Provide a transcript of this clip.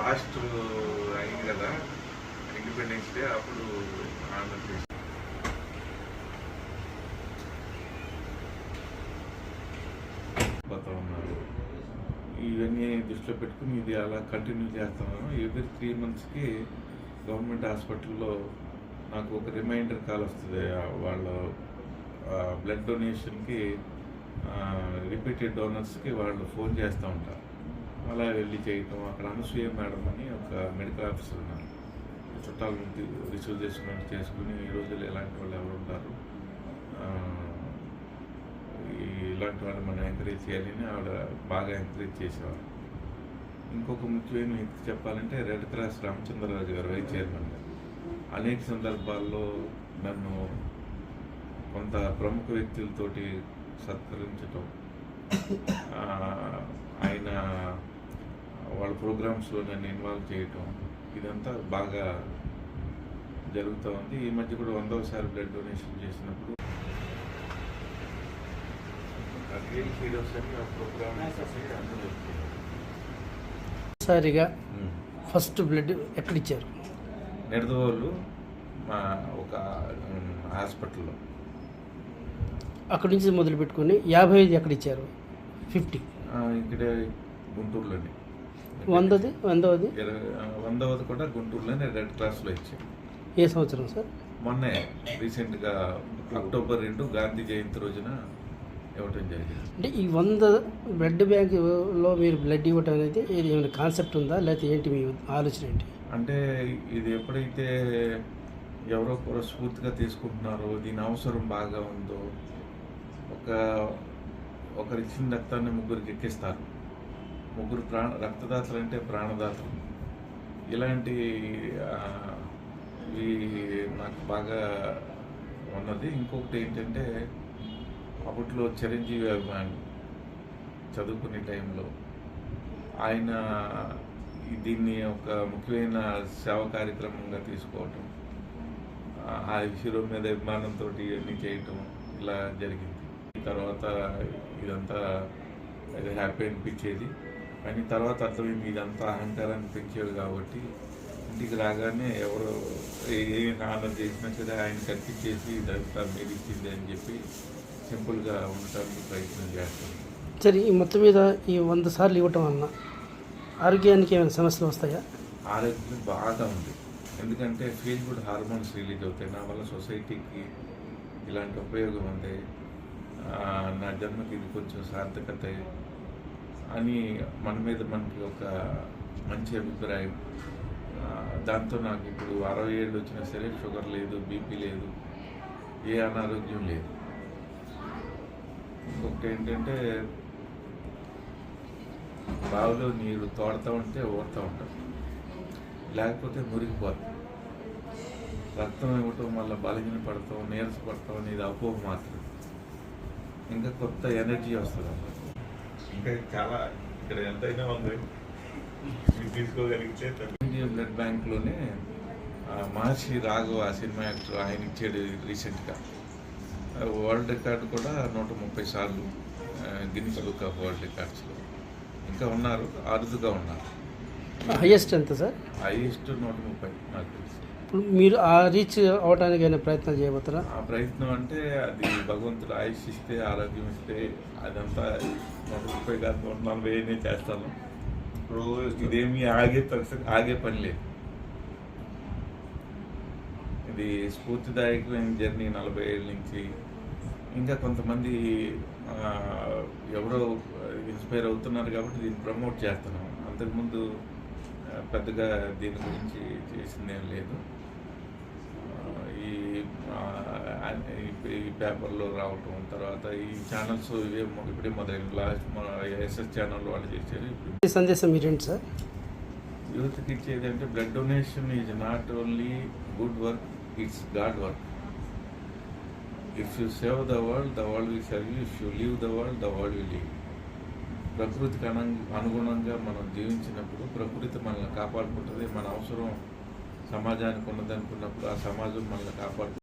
Last అయింది కదా independence day అప్పుడు ఆంధ్రప్రదేశ్ ఉన్నారు. ఇవన్నీ దృష్టిలో పెట్టుకుని ఇది అలా కంటిన్యూ చేస్తున్నాను. ఎవ్రీ త్రీ మంత్స్కి గవర్నమెంట్ హాస్పిటల్లో నాకు ఒక రిమైండర్ కాల్ వస్తుంది. వాళ్ళ బ్లడ్ డొనేషన్కి రిపీటెడ్ డోనర్స్కి వాళ్ళు ఫోన్ చేస్తూ ఉంటారు. అలా వెళ్ళి చేయటం అక్కడ అనసూయ మేడం అని ఒక మెడికల్ ఆఫీసర్ ఉన్నారు. చుట్టాలను రిసీవ్ చేసుకుని చేసుకుని ఈ రోజుల్లో ఎలాంటి వాళ్ళు ఎవరు ఉంటారు? ఇలాంటి వాళ్ళు మనం ఎంకరేజ్ చేయాలని ఆవిడ బాగా ఎంకరేజ్ చేసేవారు ఇంకొక ముఖ్యమైన వ్యక్తి చెప్పాలంటే రెడ్ క్రాస్ రామచంద్రరాజు గారు వైస్ చైర్మన్ గారు. అనేక సందర్భాల్లో నన్ను కొంత ప్రముఖ వ్యక్తులతోటి సత్కరించటం. ఆయన వాళ్ళ ప్రోగ్రామ్స్లో నన్ను ఇన్వాల్వ్ చేయటం. ఇదంతా బాగా జరుగుతూ ఉంది. ఈ మధ్య కూడా వందవసారి బ్లడ్ డొనేషన్ చేసినప్పుడు. సారిగా. First blood ఎక్కడిచ్చారు? నిడదవోలు మా ఒక హాస్పిటల్లో. అక్కడి నుంచి మొదలు పెట్టుకొని యాభై ఐదు ఫిఫ్టీ. ఆ, ఇక్కడే గుంటూరులోనే. వందది? వందవది? వందవది కూడా గుంటూరులోనే రెడ్ క్లాస్లో ఇచ్చాం ఏ సంవత్సరం సార్? మొన్నే రీసెంట్గా అక్టోబర్ రెండు గాంధీ జయంతి రోజున ఇవ్వటం జరిగింది. అంటే ఈ వంద బ్లడ్ బ్యాంకులో మీరు బ్లడ్ ఇవ్వటం అనేది ఇది ఏమైనా కాన్సెప్ట్ ఉందా? లేకపోతే ఏంటి మీ ఆలోచన ఏంటి? అంటే ఇది ఎప్పుడైతే ఎవరో స్ఫూర్తిగా తీసుకుంటున్నారో దీని అవసరం బాగా ఉందో ఒక ఒకరు ఇచ్చిన రక్తాన్ని ముగ్గురికి ఎక్కిస్తారు. ముగ్గురు ప్రాణ రక్తదాతలు అంటే ప్రాణదాతలు. ఇలాంటి ఇవి నాకు బాగా ఉన్నది. ఇంకొకటి ఏంటంటే అప్పట్లో చిరంజీవి అభిమాని చదువుకునే టైంలో ఆయన దీన్ని ఒక ముఖ్యమైన సేవ కార్యక్రమంగా తీసుకోవటం ఆ- ఆ హీరో మీద అభిమానంతో ఇవన్నీ చేయటం ఇలా జరిగింది. తర్వాత ఇదంతా హ్యాపీ అనిపించేది. కానీ తర్వాత అర్థమైంది ఇదంతా అహంకారాన్ని పెంచేది కాబట్టి ఇంటికి రాగానే ఎవరు ఏ- ఆనందం చేసినా సరే ఆయన కనిపించేసి ఇదంతా మీరు ఇచ్చింది అని చెప్పి సింపుల్గా ఉండటానికి ప్రయత్నం చేస్తాను సరే ఈ మొత్తం మీద ఈ వంద సార్లు ఇవ్వటం వలన ఆరోగ్యానికి ఏమైనా సమస్యలు వస్తాయా? ఆరోగ్యం బాగా ఉంది. ఎందుకంటే ఫీల్ గుడ్ హార్మోన్స్ రిలీజ్ అవుతాయి. నా వల్ల సొసైటీకి ఇలాంటి ఉపయోగం ఉంది నా జన్మకి ఇది కొంచెం సార్థకత అని మన మీద మనకి ఒక మంచి అభిప్రాయం. దాంతో నాకు ఇప్పుడు అరవై ఏళ్ళు వచ్చినా సరే షుగర్ లేదు బీపీ లేదు ఏ అనారోగ్యం లేదు. ఇంకొకటి ఏంటంటే బావిలో నీరు తోడుతూ ఉంటే ఓడుతూ ఉంటాం. లేకపోతే మురిగిపోతాం. రక్తం ఇవ్వటం వల్ల బలహీన పడతాం నీరస పడతాం అనేది అపోహ మాత్రం ఇంకా కొత్త ఎనర్జీ వస్తుంది ఇంకా చాలా ఇక్కడ ఎంతైనా ఉంది. తీసుకోగలిగితే ఇండియన్ బ్లడ్ బ్యాంక్లోనే ఆ, మహర్షి రాఘవ ఆ సినిమా యాక్టర్ ఆయన ఇచ్చాడు రీసెంట్గా. వరల్డ్ రికార్డు కూడా నూట ముప్పై సార్లు గిన్నిస్ బుక్ ఆఫ్ వరల్డ్ రికార్డ్స్లో. ఇంకా ఉన్నారు అరుదుగా ఉన్నారు. హైయెస్ట్ ఎంత సార్? హైయెస్ట్ నూట ముప్పై నాకు తెలుసు. ఇప్పుడు మీరు ఆ రీచ్ అవడానికి ఏమైనా ప్రయత్నం చేయబోతారా ఆ ప్రయత్నం అంటే అది భగవంతుడు ఆయుష్ ఇస్తే ఆరోగ్యం ఇస్తే అదంతా నూట ముప్పై కాదు నూట నలభై అయినా చేస్తాను ఇప్పుడు ఇదేమి ఆగే ఆగే పని లేదు. ఇది స్ఫూర్తిదాయకమైన జర్నీ నలభై ఏళ్ళ నుంచి. ఇంకా కొంతమంది ఎవరో ఇన్స్పైర్ అవుతున్నారు కాబట్టి దీన్ని ప్రమోట్ చేస్తున్నాం అంతకుముందు పెద్దగా దీని గురించి చేసిందేం లేదు ఆ, ఈ ఆ, ఈ- పేపర్లో రావటం తర్వాత ఈ ఛానల్స్ ఇవే ఇప్పుడే మొదలైన లాస్ట్ మన ఎస్ఎస్ ఛానల్ వాళ్ళు చేసేది సందేశం మీరేంటి సార్? యూత్కి ఇచ్చేది అంటే blood donation is not only good work it's god work if you save the world the world will serve if you leave the world the world will leave ప్రకృతికి అను అనుగుణంగా మనం జీవించినప్పుడు ప్రకృతి మనల్ని కాపాడుకుంటుంది. మన అవసరం సమాజానికి ఉన్నదనుకున్నప్పుడు ఆ సమాజం మనల్ని కాపాడుకుంటుంది.